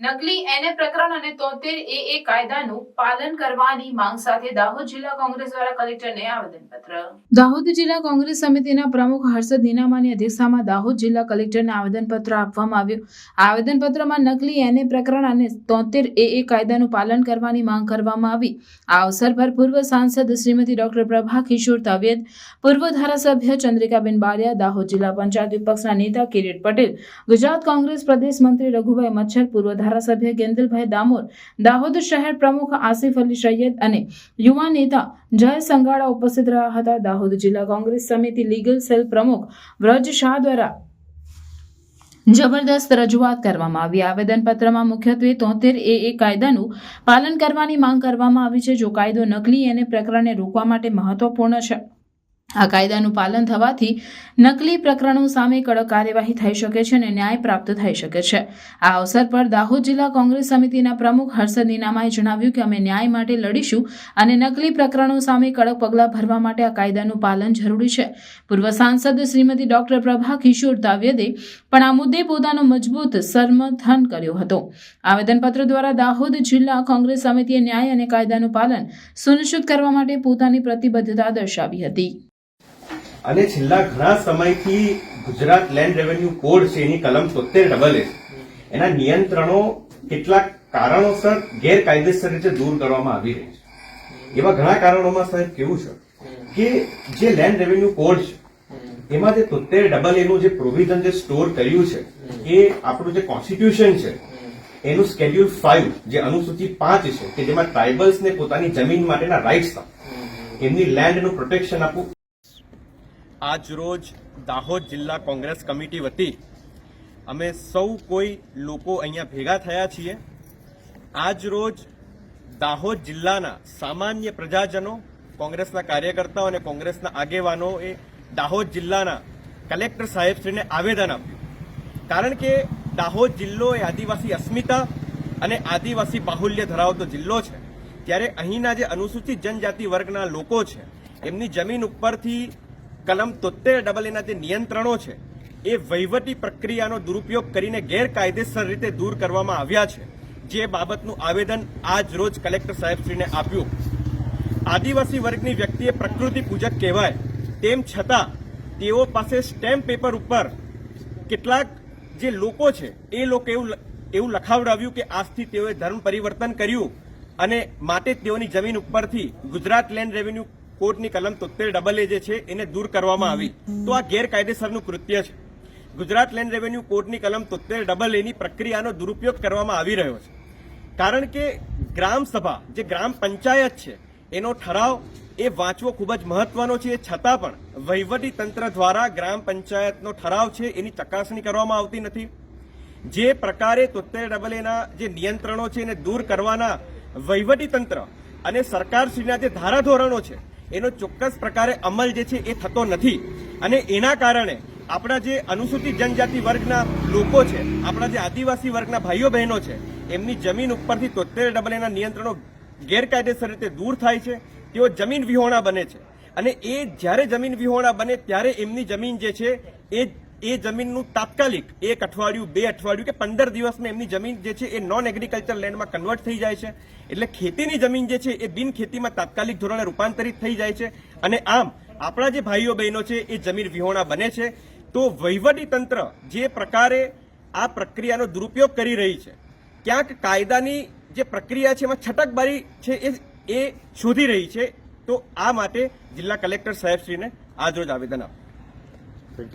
નકલી એને પ્રકરણ અને તોતેર એ એ કાયદાનું પાલન કરવાની માંગ સાથે દાહોદ જિલ્લા કોંગ્રેસ દ્વારા કલેક્ટરને આવેદનપત્ર. દાહોદ જિલ્લા કોંગ્રેસ સમિતિના પ્રમુખ હર્ષદ નીનામાની અધ્યક્ષતામાં દાહોદ જિલ્લા કલેક્ટરને આવેદનપત્ર આપવામાં આવ્યું. આવેદનપત્રમાં નકલી એને પ્રકરણ અને તોતેર એ એ કાયદાનું પાલન કરવાની માંગ કરવામાં આવી. આ અવસર પર પૂર્વ સાંસદ શ્રીમતી ડોક્ટર પ્રભા કિશોર તવેદ, પૂર્વ ધારાસભ્ય ચંદ્રિકાબેન બારિયા, દાહોદ જિલ્લા પંચાયત વિપક્ષના નેતા કિરીટ પટેલ, ગુજરાત કોંગ્રેસ પ્રદેશ મંત્રી રઘુભાઈ મચ્છર, પૂર્વ ધારાસભ્ય ગેન્દલભાઈ દામોર, દાહોદ શહેર પ્રમુખ આસિફ અલી સૈયદ અને યુવા નેતા જય સંગાડા ઉપસ્થિત રહ્યા હતા. દાહોદ જિલ્લા કોંગ્રેસ સમિતિ લીગલ સેલ પ્રમુખ વ્રજ શાહ દ્વારા જબરદસ્ત રજૂઆત કરવામાં આવી. આવેદનપત્રમાં મુખ્યત્વે તોતેર એ એ કાયદાનું પાલન કરવાની માંગ કરવામાં આવી છે. જો કાયદો નકલી અને પ્રકરણને રોકવા માટે મહત્વપૂર્ણ છે. આ કાયદાનું પાલન થવાથી નકલી પ્રકરણો સામે કડક કાર્યવાહી થઈ શકે છે અને ન્યાય પ્રાપ્ત થઈ શકે છે. આ અવસર પર દાહોદ જિલ્લા કોંગ્રેસ સમિતિના પ્રમુખ હર્ષદ નીનામાએ જણાવ્યું કે અમે ન્યાય માટે લડીશું અને નકલી પ્રકરણો સામે કડક પગલાં ભરવા માટે આ કાયદાનું પાલન જરૂરી છે. પૂર્વ સાંસદ શ્રીમતી ડોક્ટર પ્રભા કિશોર દાવ્યદે પણ આ મુદ્દે પોતાનો મજબૂત સમર્થન કર્યો હતો. આવેદનપત્ર દ્વારા દાહોદ જિલ્લા કોંગ્રેસ સમિતિએ ન્યાય અને કાયદાનું પાલન સુનિશ્ચિત કરવા માટે પોતાની પ્રતિબદ્ધતા દર્શાવી હતી. અને છેલ્લા ઘણા સમયથી ગુજરાત લેન્ડ રેવન્યુ કોડ છે, એની કલમ તોતેર ડબલ એ એના નિયંત્રણો કેટલાક કારણોસર ગેરકાયદેસર રીતે દૂર કરવામાં આવી રહી છે. એવા ઘણા કારણોમાં સાહેબ કેવું છે કે જે લેન્ડ રેવન્યુ કોડ છે, એમાં જે તોતેર ડબલ એનું જે પ્રોવિઝન જે સ્ટોર કર્યું છે, એ આપણું જે કોન્સ્ટિટ્યુશન છે, એનું સ્કેડ્યુલ ફાઈવ જે અનુસૂચિ પાંચ છે, કે જેમાં ટ્રાઇબલ્સને પોતાની જમીન માટેના રાઇટ્સ એમની લેન્ડનું પ્રોટેક્શન આપવું આજ રોજ દાહોદ જિલ્લા કોંગ્રેસ કમિટી વતી અમે સૌ કોઈ લોકો અહીંયા ભેગા થયા છીએ. આજ રોજ દાહોદ જિલ્લાના સામાન્ય પ્રજાજનો, કોંગ્રેસના કાર્યકર્તાઓ અને કોંગ્રેસના આગેવાનોએ દાહોદ જિલ્લાના કલેક્ટર સાહેબશ્રીને આવેદન આપ્યું. કારણ કે દાહોદ જિલ્લો એ આદિવાસી અસ્મિતા અને આદિવાસી બાહુલ્ય ધરાવતો જિલ્લો છે. ત્યારે અહીંના જે અનુસૂચિત જનજાતિ વર્ગના લોકો છે, એમની જમીન ઉપરથી કલમ તોતેર ડબલ એના જે નિયંત્રણો છે, એ વહીવટી પ્રક્રિયાનો દુરુપયોગ કરીને ગેરકાયદેસર રીતે દૂર કરવામાં આવ્યા છે. જે બાબતનું આવેદન આજ રોજ કલેક્ટર સાહેબશ્રીને આપ્યું. આદિવાસી વર્ગની વ્યક્તિએ પ્રકૃતિ પૂજક કહેવાય, તેમ છતાં તેઓ પાસે સ્ટેમ્પ પેપર ઉપર કેટલાક જે લોકો છે, એ લોકો એવું એવું લખાવડાવ્યું કે આજથી તેઓએ ધર્મ પરિવર્તન કર્યું અને માટે તેઓની જમીન ઉપરથી ગુજરાત લેન્ડ રેવન્યુ કોર્ટની કલમ તોતેર ડબલ એ જે છે, એને દૂર કરવામાં આવી. તો આ ગેરકાયદેસરનું કૃત્ય છે. ગુજરાત લેન્ડ રેવન્યુ કોર્ટની કલમ તોતેર ડબલ એની પ્રક્રિયાનો દુરુપયોગ કરવામાં આવી રહ્યો છે. કારણ કે ગ્રામ સભા, જે ગ્રામ પંચાયત છે, એનો ઠરાવ એ વાંચવો ખૂબ જ મહત્વનો છે. છતાં પણ વહીવટી તંત્ર દ્વારા ગ્રામ પંચાયતનો ઠરાવ છે, એની ચકાસણી કરવામાં આવતી નથી. જે પ્રકારે તોતેર ડબલ એના જે નિયંત્રણો છે, એને દૂર કરવાના વહીવટી તંત્ર અને સરકારશ્રીના જે ધારાધોરણો છે એનો ચોક્કસ પ્રકારે અમલ જે છે એ થતો નથી. અને એના કારણે આપણા જે અનુસૂચિત જનજાતિ વર્ગના લોકો છે, આપણા જે આદિવાસી વર્ગના ભાઈઓ બહેનો છે, એમની જમીન ઉપરથી તોતેર ડબલ એના નિયંત્રણો ગેરકાયદેસર રીતે દૂર થાય છે, તેઓ જમીન વિહોણા બને છે. અને એ જ્યારે જમીન વિહોણા બને ત્યારે એમની જમીન જે છે એ એ જમીનનું તાત્કાલિક એક અઠવાડિયું, બે અઠવાડિયું કે પંદર દિવસમાં એમની જમીન જે છે એ નોન એગ્રીકલ્ચર લેન્ડમાં કન્વર્ટ થઈ જાય છે. એટલે ખેતીની જમીન જે છે એ બિન ખેતીમાં તાત્કાલિક ધોરણે રૂપાંતરિત થઈ જાય છે. અને આમ, આપણા જે ભાઈઓ બહેનો છે એ જમીન વિહોણા બને છે. તો વહીવટી તંત્ર જે પ્રકારે આ પ્રક્રિયાનો દુરુપયોગ કરી રહી છે, ક્યાંક કાયદાની જે પ્રક્રિયા છે એમાં છટકબારી છે એ એ શોધી રહી છે. તો આ માટે જિલ્લા કલેક્ટર સાહેબશ્રીને આજરોજ આવેદન આપ્યું